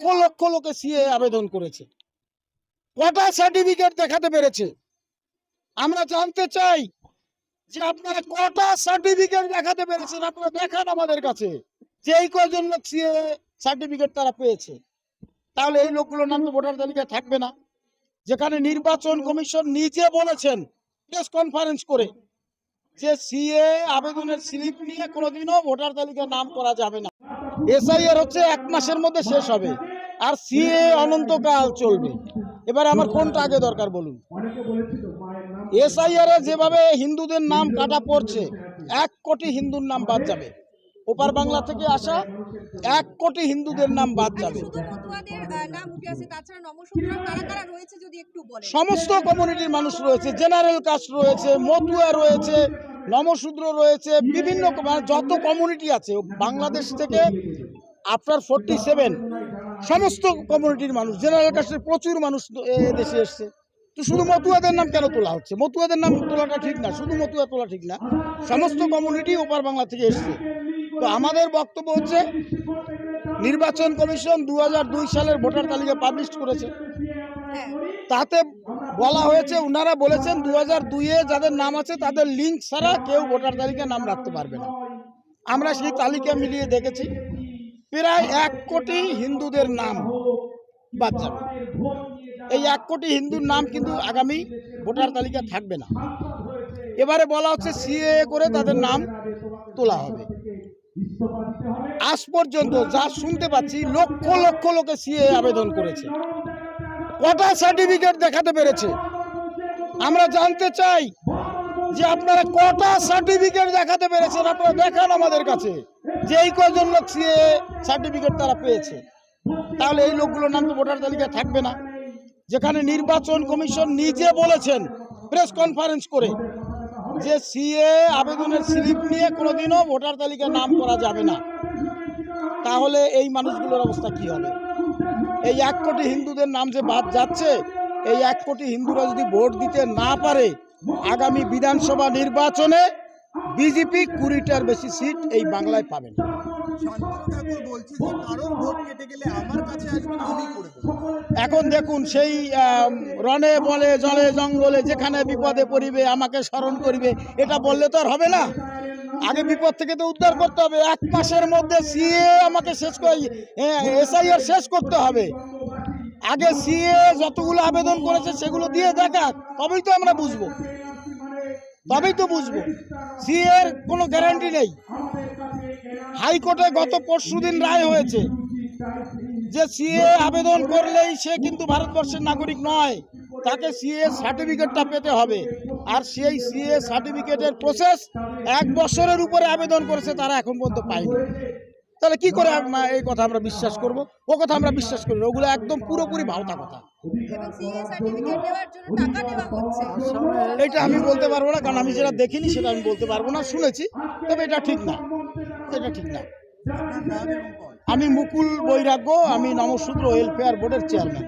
লক্ষ লক্ষ লোকে সিএ আবেদন করেছে। কটা সার্টিফিকেট দেখাতে পেরেছে? আমরা জানতে চাই যে আপনারা কটা সার্টিফিকেট দেখাতে পেরেছেন আপনারা দেখান আমাদের কাছে যে এই কয়জন লোক সিএ সার্টিফিকেট তারা পেয়েছে। তাহলে এই লোকগুলোর নাম তো ভোটার তালিকায় থাকবে না। যেখানে নির্বাচন কমিশন নিজে বলেছেন প্রেস কনফারেন্স করে যে সিএ আবেদনের স্লিপ নিয়ে কোনোদিনও ভোটার তালিকায় নাম করা যাবে না। এসআইআর হচ্ছে এক মাসের মধ্যে শেষ হবে। আর সিএ অনন্তকাল চলবে। এবারে আমার কোনটা আগে দরকার বলুন? এসআইআর যেভাবে হিন্দুদের নাম কাটা পড়ছে এক কোটি হিন্দুর নাম বাদ যাবে। ওপার বাংলা থেকে আসা এক কোটি হিন্দুদের নাম বাদ যাবে। সমস্ত কমিউনিটির মানুষ রয়েছে জেনারেল কাস্ট রয়েছে মতুয়া রয়েছে নমশূদ্র রয়েছে বিভিন্ন মানে যত কমিউনিটি আছে বাংলাদেশ থেকে আফটার ফোরটি সেভেন সমস্ত কমিউনিটির মানুষ, জেনারেল কাস্টের প্রচুর মানুষ দেশে এসছে। তো শুধু মতুয়াদের নাম কেন তোলা হচ্ছে? মতুয়াদের নাম তোলাটা ঠিক না, শুধু মতুয়া তোলা ঠিক না, সমস্ত কমিউনিটি ওপার বাংলা থেকে এসছে। তো আমাদের বক্তব্য হচ্ছে, নির্বাচন কমিশন দু হাজার দুই সালের ভোটার তালিকা পাবলিশ করেছে। তাতে বলা হয়েছে ওনারা বলেছেন দু হাজার দুইয়ে যাদের নাম আছে, তাদের লিঙ্ক ছাড়া কেউ ভোটার তালিকায় নাম রাখতে পারবে না। আমরা সেই তালিকা মিলিয়ে দেখেছি। প্রায় এক কোটি হিন্দুদের নাম বাদ যাবে। এই এক কোটি হিন্দুর নাম কিন্তু আগামী ভোটার তালিকা থাকবে না। এবারে বলা হচ্ছে সিএ করে তাদের নাম তোলা হবে। আজ পর্যন্ত যা শুনতে পাচ্ছি, লক্ষ লক্ষ লোকে সিএ আবেদন করেছে। কটা সার্টিফিকেট দেখাতে পেরেছে? আমরা জানতে চাই যে আপনারা কটা সার্টিফিকেট দেখাতে পেরেছেন, আপনারা দেখান আমাদের কাছে। যে এই কয়জন লোক সিএ সার্টিফিকেট তারা পেয়েছে, তাহলে এই লোকগুলোর নাম তো ভোটার তালিকায় থাকবে না। যেখানে নির্বাচন কমিশন নিজে বলেছেন প্রেস কনফারেন্স করে যে সিএ আবেদনের স্লিপ নিয়ে কোনোদিনও ভোটার তালিকায় নাম করা যাবে না। তাহলে এই মানুষগুলোর অবস্থা কি হবে? এই এক কোটি হিন্দুদের নাম যে বাদ যাচ্ছে, এই এক কোটি হিন্দুরা যদি ভোট দিতে না পারে, আগামী বিধানসভা নির্বাচনে বিজেপি কুড়িটার বেশি সিট এই বাংলায় পাবে না। এখন দেখুন সেই রনে বলে জলে জঙ্গলে যেখানে বিপদে পড়িবে আমাকে স্মরণ করিবে এটা বললে তো আর হবে না। আগে বিপদ থেকে তো উদ্ধার করতে হবে এক মাসের মধ্যে সিএ আমাকে শেষ করে এসআইআর শেষ করতে হবে। আগে সিএ যতগুলো আবেদন করেছে সেগুলো দিয়ে দেখাক তবেই তো আমরা বুঝব। তবেই তো বুঝব। সিএর এর কোনো গ্যারান্টি নেই। হাইকোর্টে গত পরশু দিন রায় হয়েছে যে সিএ আবেদন করলেই সে কিন্তু ভারতবর্ষের নাগরিক নয়। তাকে সিএ সার্টিফিকেটটা পেতে হবে। আর সেই সিএ সার্টিফিকেটের প্রসেস এক বছরের উপরে আবেদন করেছে, তারা এখন পর্যন্ত পায়নি। তাহলে কি করে আমরা এই কথা আমরা বিশ্বাস করব? ও কথা আমরা বিশ্বাস করি। ওগুলো একদম পুরোপুরি ভাওতা কথা। এটা আমি বলতে পারব না কারণ আমি যেটা দেখিনি সেটা আমি বলতে পারব না শুনেছি। তবে এটা ঠিক না। এটা ঠিক না। আমি মুকুল বৈরাগ্য আমি নমসূত্র ওয়েলফেয়ার বোর্ডের চেয়ারম্যান